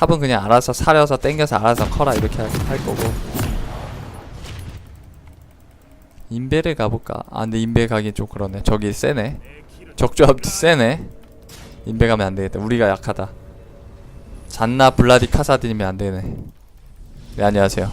탑은 그냥 알아서 사려서 땡겨서 알아서 커라 이렇게 할, 할 거고. 인베를 가볼까? 아 근데 인베 가긴 좀 그러네. 저기 세네. 적조합도 세네. 인베 가면 안되겠다. 우리가 약하다. 잔나 블라디 카사딘이면 안되네. 네 안녕하세요.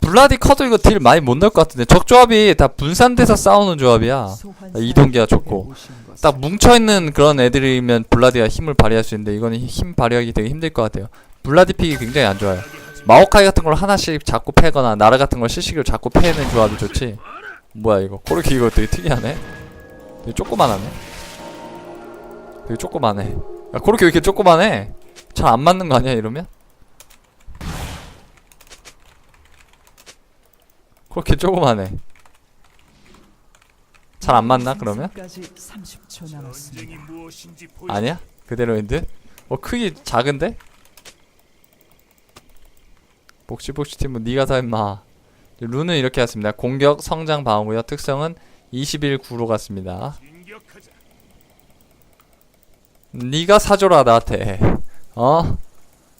블라디 커도 이거 딜 많이 못 넣을 것 같은데. 적조합이 다 분산돼서 싸우는 조합이야. 이동기가 좋고 딱 뭉쳐있는 그런 애들이면 블라디가 힘을 발휘할 수 있는데 이거는 힘 발휘하기 되게 힘들 것 같아요. 블라디 픽이 굉장히 안 좋아요. 마오카이 같은 걸 하나씩 자꾸 패거나 나라 같은 걸 실시기로 자꾸 패는 조합이 좋지. 뭐야 이거. 코르키 이거 되게 특이하네. 되게 조그만하네. 되게 조그만해. 야 코르키 왜 이렇게 조그만해? 잘 안 맞는 거 아니야 이러면? 그렇게 조그만해 잘 안 맞나 그러면? 까지 30초 남았습니다. 아니야? 그대로인 듯? 어 크기 작은데? 복시복시 팀은 니가 다 임마 룬은 이렇게 했습니다 공격, 성장, 방어고요 특성은 21 9로 갔습니다 니가 사줘라 나한테 어?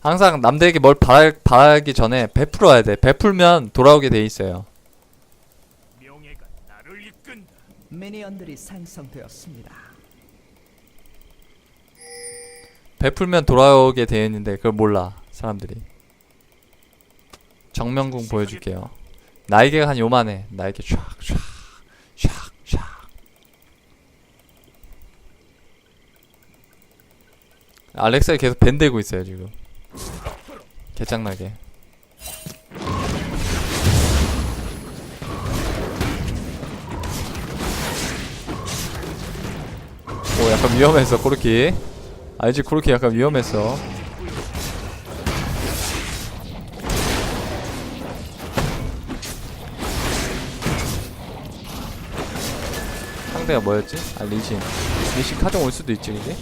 항상 남들에게 뭘 바랄, 바라기 전에 베풀어야 돼 베풀면 돌아오게 돼 있어요 명예가 나를 이끈다. 미니언들이 생성되었습니다. 베풀면 돌아오게 되어 있는데 그걸 몰라 사람들이. 정면궁 보여줄게요. 날개가 한 요만해. 날개 촥촥 촥촥 알렉사가 계속 밴대고 있어요 지금. 개짱나게 오 약간 위험했어 코르키 알지 코르키 약간 위험했어 상대가 뭐였지? 아 리신 리신 카정 올 수도 있지 그게?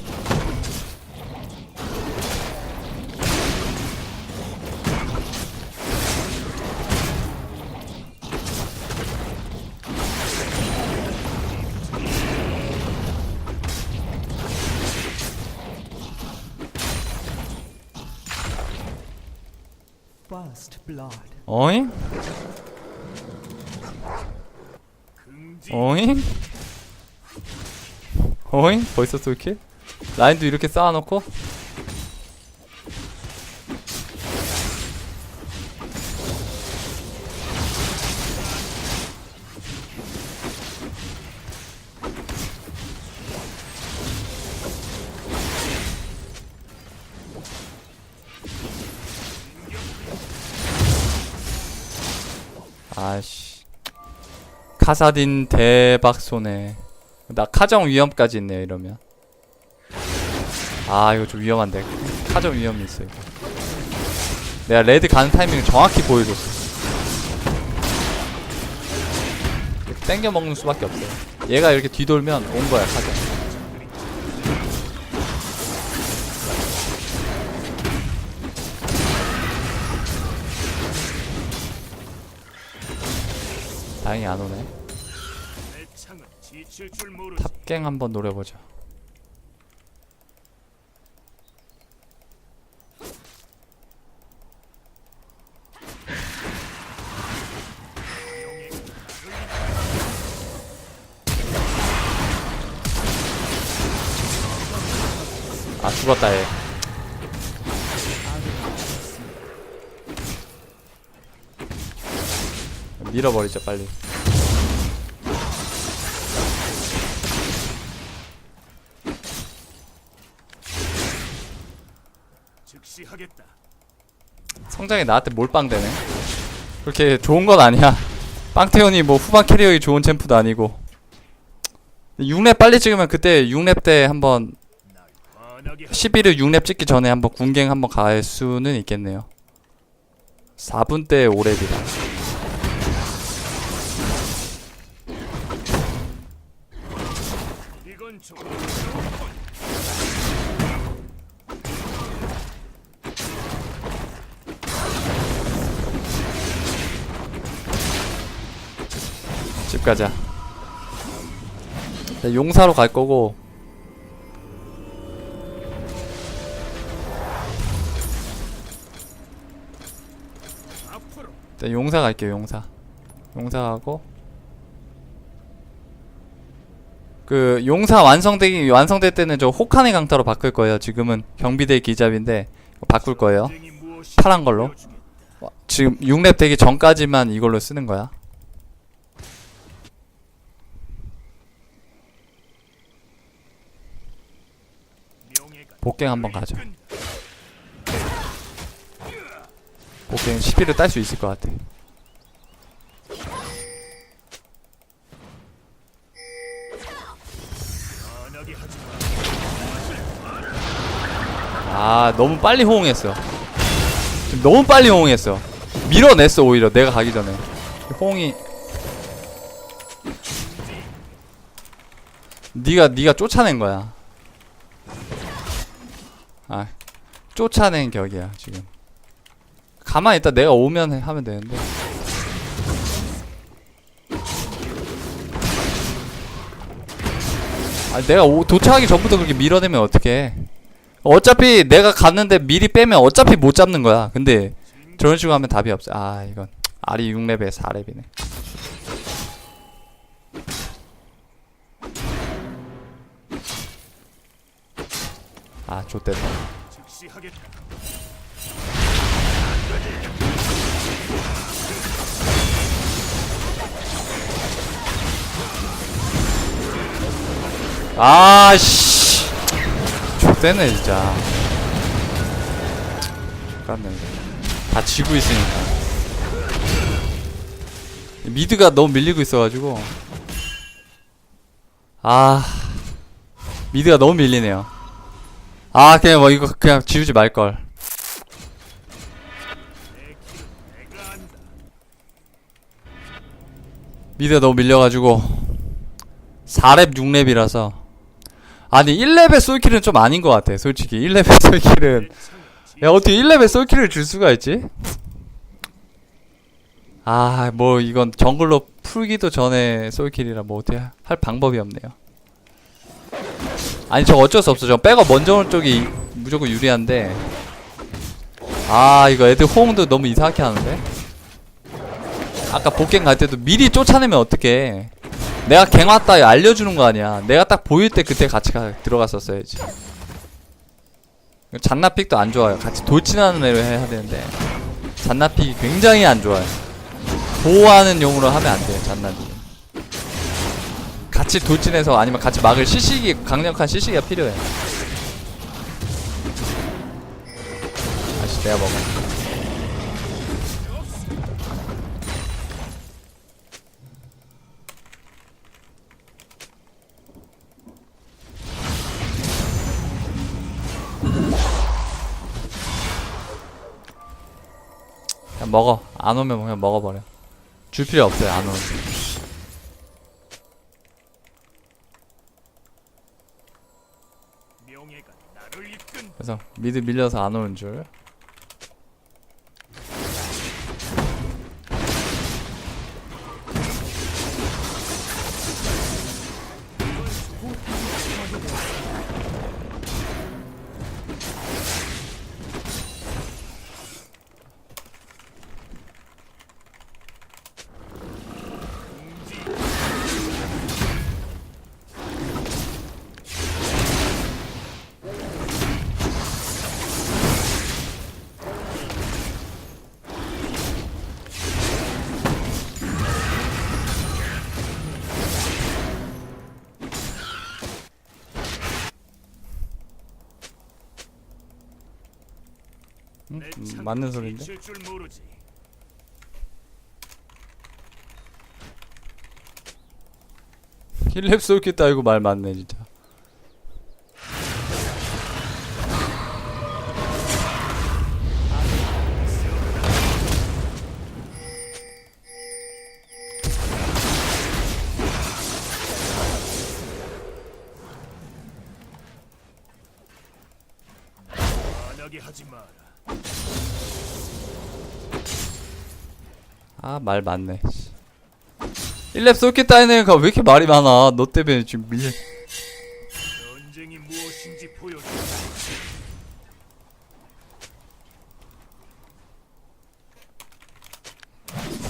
어잉? 어잉? 어잉? 벌써 솔킬? 라인도 이렇게 쌓아놓고? 아씨 카사딘 대박 손해. 나 카정 위험까지 있네요 이러면. 아 이거 좀 위험한데. 카정 위험이 있어 이거. 내가 레드 가는 타이밍을 정확히 보여줬어. 땡겨 먹는 수밖에 없어요. 얘가 이렇게 뒤돌면 온 거야 카정. 다행히 안 오네. 탑갱 한번 노려보자. 아 죽었다 얘. 밀어버리자 빨리. 즉시 하겠다. 성장이 나한테 몰빵되네. 그렇게 좋은 건 아니야. 빵태훈이 뭐 후반 캐리어이 좋은 챔프도 아니고. 6렙 빨리 찍으면 그때 6렙 때 한번 날 화나게 하. 11일 6렙 찍기 전에 한번 군갱 한번 갈 수는 있겠네요. 4분 때 5렙이다. 집 가자. 용사로 갈 거고. 용사 갈게요 용사. 용사하고. 그 용사 완성되기 완성될 때는 저 호칸의 강타로 바꿀 거예요 지금은 경비대 기잡인데 바꿀 거예요 파란 걸로? 보여주겠다. 지금 6렙 되기 전까지만 이걸로 쓰는 거야 복갱 한번 가죠. 복갱 11을 딸 수 있을 것 같아 아 너무 빨리 호응했어. 지금 너무 빨리 호응했어. 밀어냈어 오히려 내가 가기 전에. 호응이. 네가 네가 쫓아낸 거야. 아 쫓아낸 격이야 지금. 가만히 있다 내가 오면 해- 하면 되는데. 아 내가 오, 도착하기 전부터 그렇게 밀어내면 어떡해 어차피 내가 갔는데 미리 빼면 어차피 못 잡는 거야. 근데 저런 식으로 하면 답이 없어. 아 이건 알이 6레벨 4렙이네. 아 하겠다. 아씨 좆됐네 진짜. 이거. 다 지고 있으니까. 미드가 너무 밀리고 있어가지고. 아 미드가 너무 밀리네요. 아 그냥 뭐 이거 그냥 지우지 말 걸. 내 길은 내가 안다. 미드가 너무 밀려가지고 4렙 6렙이라서 아니 1렙의 솔킬은 좀 아닌 것 같아 솔직히. 1렙의 솔킬은. 야 어떻게 1렙의 솔킬을 줄 수가 있지? 아 뭐 이건 정글로 풀기도 전에 솔킬이라 뭐 어떻게 할 방법이 없네요. 아니 저 어쩔 수 없어. 저 백업 먼저 오는 쪽이 무조건 유리한데. 아 이거 애들 호응도 너무 이상하게 하는데? 아까 복갱 갈 때도 미리 쫓아내면 어떡해 내가 갱 왔다 알려주는 거 아니야. 내가 딱 보일 때 그때 같이 가, 들어갔었어야지. 잔나픽도 안 좋아요. 같이 돌진하는 애로 해야 되는데. 잔나픽이 굉장히 안 좋아요. 보호하는 용으로 하면 안 돼요 잔나픽. 같이 돌진해서 아니면 같이 막을 시식이 강력한 시식이가 필요해. 아씨 내가 먹어 먹어. 안 오면 그냥 먹어버려. 줄 필요 없어요, 안 오면. 그래서 미드 밀려서 안 오는 줄. 음? 맞는 모르지. 힐랩 쏠겠다 이거 말 맞네 진짜. 하지 마라. 아말 맞네. 1랩 쏠겠다 하는 애가 왜 이렇게 말이 많아? 너 때문에 지금 밀려. 전쟁이 무엇인지 보여줘.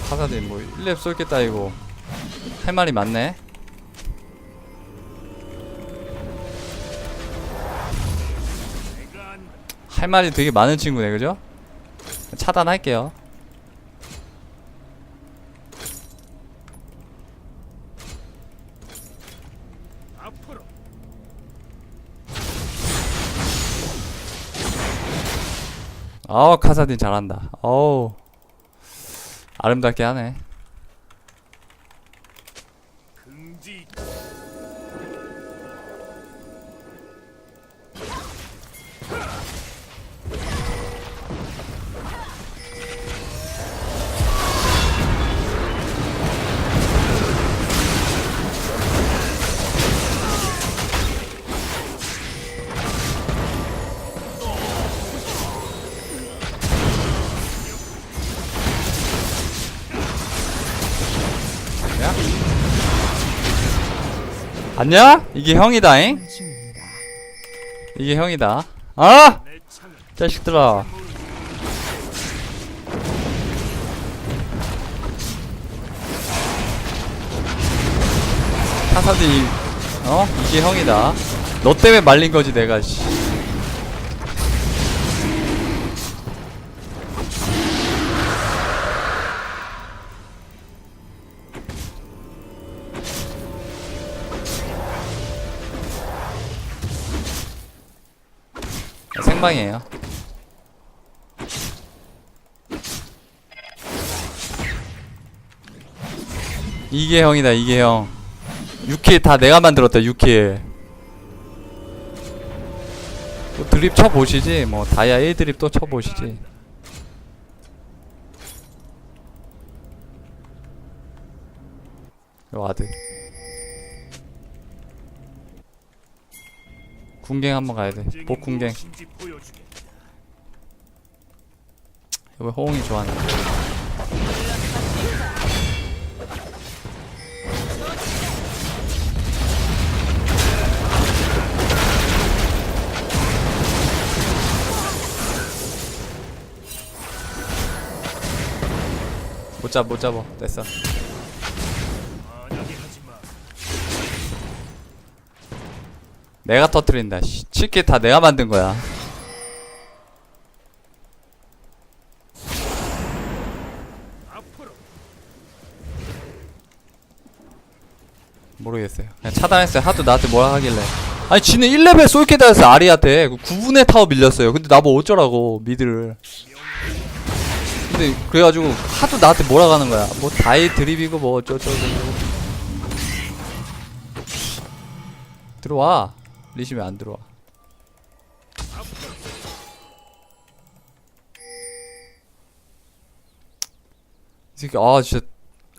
카사딘 뭐 1렙 쏠겠다 이거 할 말이 많네. 할 말이 되게 많은 친구네 그죠? 차단할게요 아우 카사딘 잘한다. 어우 아름답게 하네 안녕? 이게 형이다잉? 이게 형이다 아! 자식들아 카사딘 어? 이게 형이다 너 때문에 말린 거지 내가 씨. 생방이에요. 이게 형이다 이게 형. 6킬 다 내가 만들었다 6킬. 뭐 드립 쳐보시지 뭐 다이아 1 드립 또 쳐보시지. 와드 궁갱 한번 가야돼 전쟁이 복궁갱. 왜 호응이 좋아하나 못 잡, 못 잡어. 됐어. 내가 터트린다. 씨. 7킬 다 내가 만든 거야. 모르겠어요. 그냥 차단했어요. 하도 나한테 뭐라 하길래. 아니, 지는 1레벨 쏠게다해서 아리한테 9분의 타워 밀렸어요. 근데 나뭐 어쩌라고, 미드를. 근데 그래가지고 하도 나한테 뭐라 가는 거야. 뭐 다이 드립이고 뭐 어쩌저쩌고. 들어와. 리시 왜안 들어와? 이 새끼, 아, 진짜.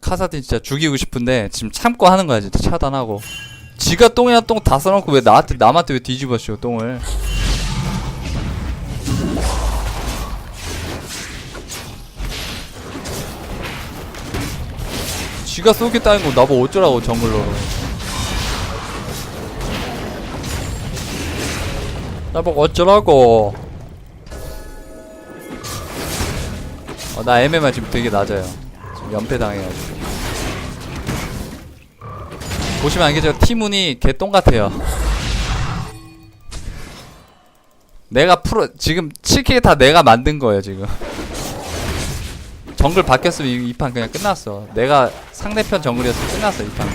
카사딘 진짜 죽이고 싶은데 지금 참고 하는 거야 진짜 차단하고 지가 똥이나 똥 다 써놓고 왜 나한테 남한테 왜 뒤집어 씌워 똥을 지가 쏘겠다는 거 나보고 어쩌라고 정글로 나보고 어쩌라고. 어, 나 MMR 지금 되게 낮아요. 지금 연패 당해가지고. 보시면 알겠죠? 티문이 개똥 같아요. 내가 프로 지금 7K 다 내가 만든 거예요 지금. 정글 바뀌었으면 이 판 그냥 끝났어. 내가 상대편 정글이었으면 끝났어 이판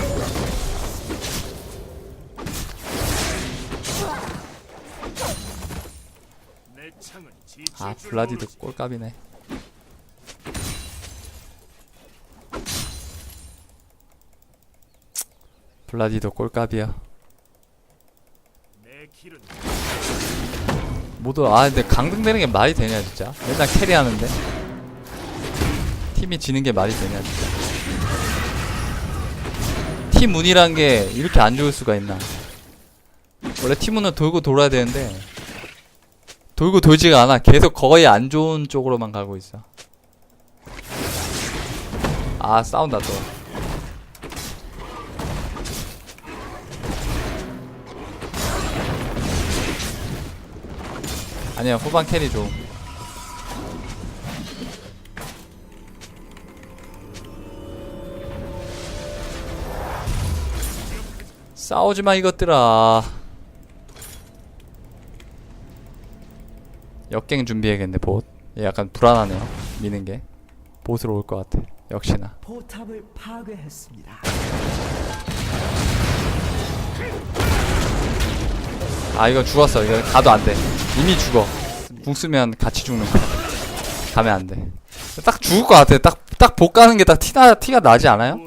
아줄 블라디도. 꼴값이네. 블라디도 꼴값이야. 모두 아 근데 강등되는 게 말이 되냐 진짜? 맨날 캐리하는데? 팀이 지는 게 말이 되냐 진짜? 팀 운이란 게 이렇게 안 좋을 수가 있나? 원래 팀 운은 돌고 돌아야 되는데 돌고 돌지가 않아. 계속 거의 안 좋은 쪽으로만 가고 있어. 아, 싸운다, 또. 아니야, 후반 캐리 좀. 싸우지 마, 이것들아. 역갱 준비해야겠네 봇 얘 약간 불안하네요. 미는 게. 봇으로 올 것 같아. 역시나. 포탑을 파괴했습니다. 아 이거 죽었어. 이거 가도 안 돼. 이미 죽어. 궁 쓰면 같이 죽는 거야. 가면 안 돼 딱 죽을 것 같아. 딱 딱 복 가는 게 딱 티나 티가 나지 않아요?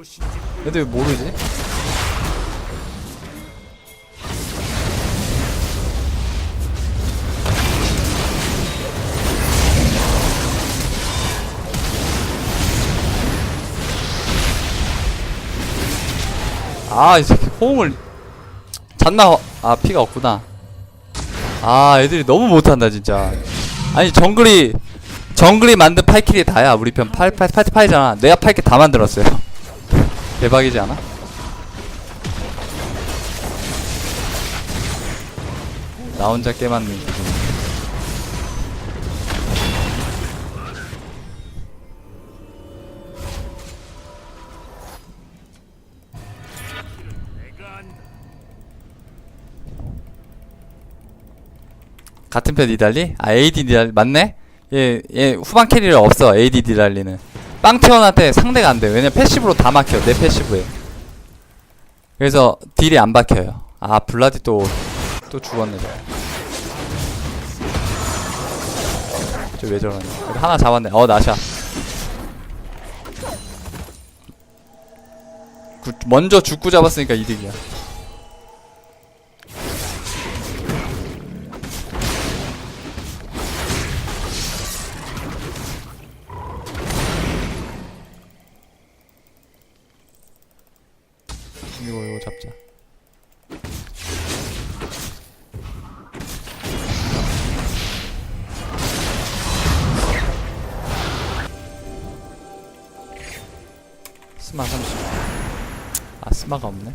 왜 모르지? 아, 이 새끼 호응을 잤나? 아, 피가 없구나. 아, 애들이 너무 못한다, 진짜. 아니, 정글이 정글이 만든 8킬이 다야. 우리 편 8, 8, 8, 8이잖아. 내가 8킬 다 만들었어요. 대박이지 않아? 나 혼자 게임하는 기분. 같은 편 니달리? 아 AD 니달리. 맞네? 얘, 얘 후반 캐리를 없어 AD 니달리는. 빵티원한테 상대가 안돼. 왜냐 패시브로 다 막혀 내 패시브에. 그래서 딜이 안 박혀요. 아 블라디 또 또 죽었네 저 왜 저러냐. 하나 잡았네. 어 나샤. 구, 먼저 죽고 잡았으니까 이득이야 마가 없네.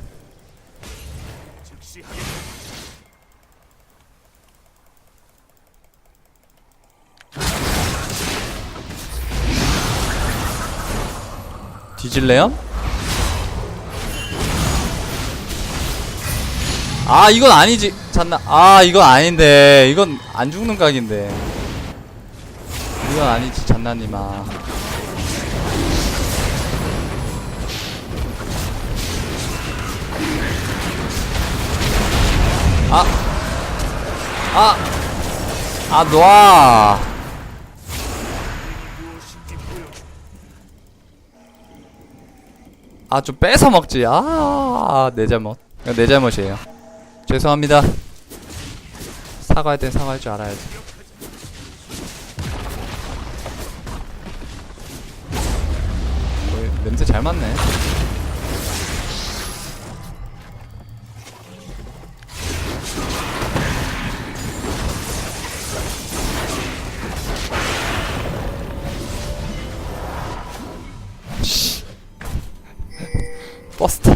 뒤질래요? 아 이건 아니지 잔나 아 이건 아닌데 이건 안 죽는 각인데 이건 아니지 잔나님아 아! 아! 아, 놔! 아, 좀 뺏어 먹지. 아, 내 잘못. 내 잘못이에요. 죄송합니다. 사과할 땐 사과할 줄 알아야지. 뭐, 냄새 잘 맡네.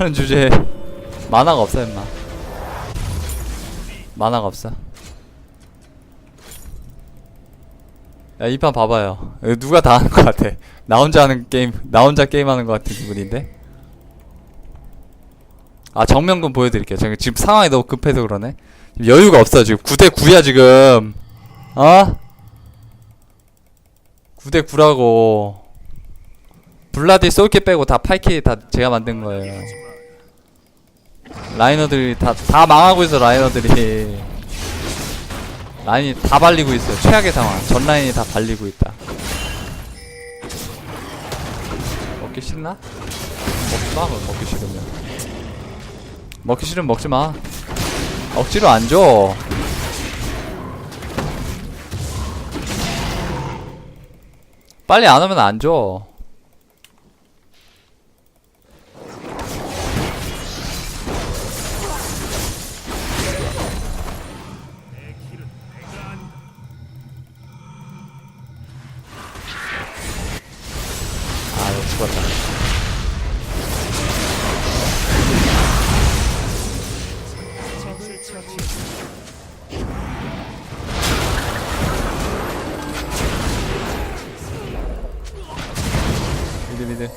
타는 주제에 만화가 없어 임마. 만화가 없어. 야 이 판 봐봐요. 누가 다 하는 것 같아? 나 혼자 하는 게임 나 혼자 게임하는 것 같은 기분인데? 아 정면군 보여드릴게요. 제가 지금 상황이 너무 급해서 그러네. 여유가 없어 지금. 9대 9야 지금. 어? 9대 9라고. 블라디 쏠게 빼고 다 8킬 다 제가 만든 거예요 라이너들이 다, 다 망하고 있어, 라이너들이. 라인이 다 발리고 있어요. 최악의 상황. 전 라인이 다 발리고 있다. 먹기 싫나? 먹지 마, 먹기 싫으면. 먹기 싫으면 먹지 마. 억지로 안 줘. 빨리 안 오면 안 줘. 미드 미드.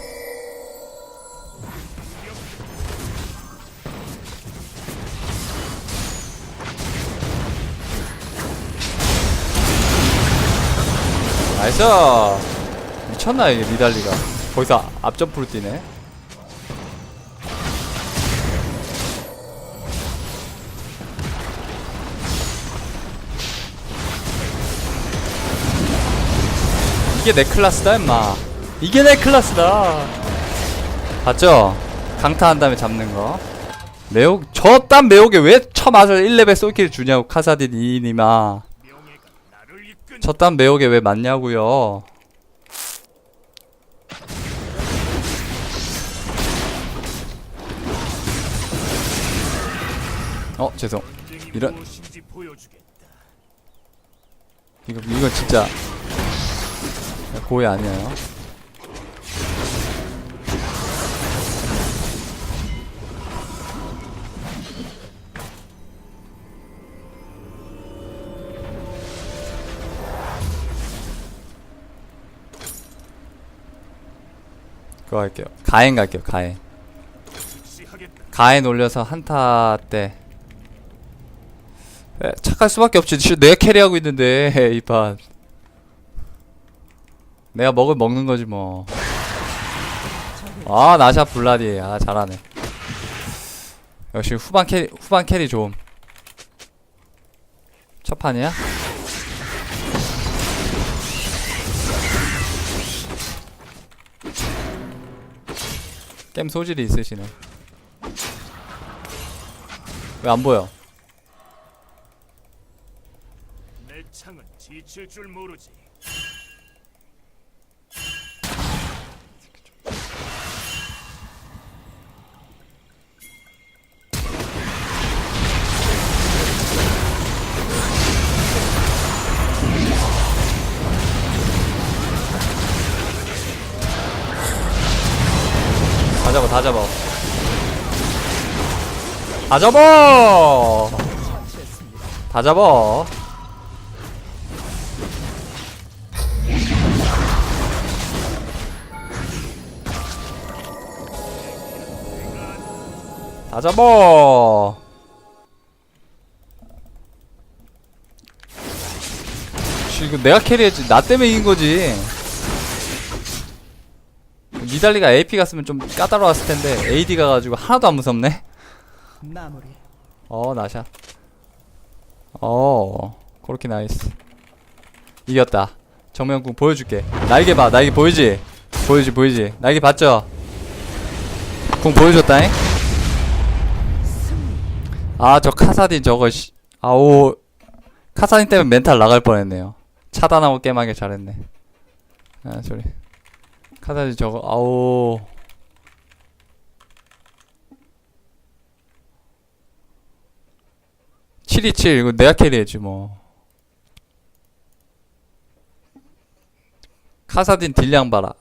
나이스! 미쳤나 이게 미달리가. 거기서 앞점프로 뛰네. 이게 내 클라스다 임마. 이게 내 클라스다. 봤죠? 강타한 다음에 잡는 거. 매혹 저딴 매혹에 왜 처맞을 1레벨 쏠킬 주냐고 카사딘 2인이마. 명예가 나를 이끈 저딴 매혹에 왜 맞냐고요. 어 죄송. 이런-. 이거 이거 진짜 고의 아니에요? 그거 할게요. 가행 갈게요 즉시하겠다. 가엔 올려서 한타 때. 에, 착할 수밖에 없지. 씨, 내가 캐리하고 있는데 이판 내가 먹을 먹는 거지 뭐. 아 나샤 블라디 아 잘하네. 역시 후반 캐리 후반 캐리 좋음. 첫 판이야? 게임 소질이 있으시네. 왜 안 보여? 내 창은 지칠 줄 모르지. 다 잡아, 다 잡아. 다 잡아! 다 잡아. 이거 내가 캐리했지. 나 때문에 이긴 거지. 니달리가 AP 갔으면 좀 까다로웠을 텐데 AD 가가지고 하나도 안 무섭네. 어 나샷. 어 그렇게 나이스. 이겼다. 정면궁 보여줄게. 날개 봐. 날개 보이지? 보이지 보이지. 날개 봤죠? 궁 보여줬다잉. 아 저 카사딘 저거 씨. 아오 카사딘 때문에 멘탈 나갈 뻔했네요. 차단하고 게임하길 잘했네. 아 소리. 카사딘 저거 아오. 칠이칠 이거 내가 캐리했지 뭐. 카사딘 딜량 봐라.